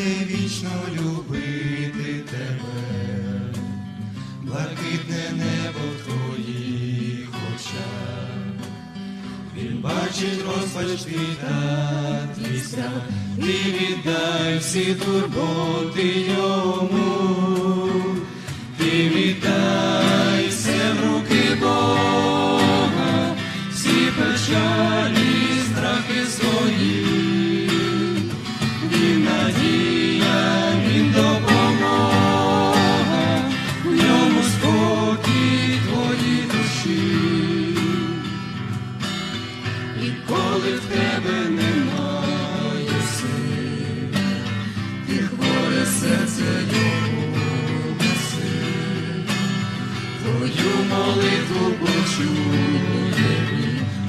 буде вічно любити тебе, блакитне небо в твоїх очах, він бачить розпач та твій віддай всі турботи йому, ти віддай все в руки Бога, всі печалі. І коли в тебе немає сил, ти хворе серце його твою молитву почує,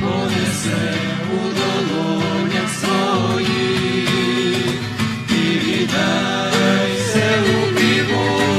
понесе у долонях своїх. І віддай все у Бога.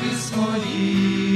ти свої.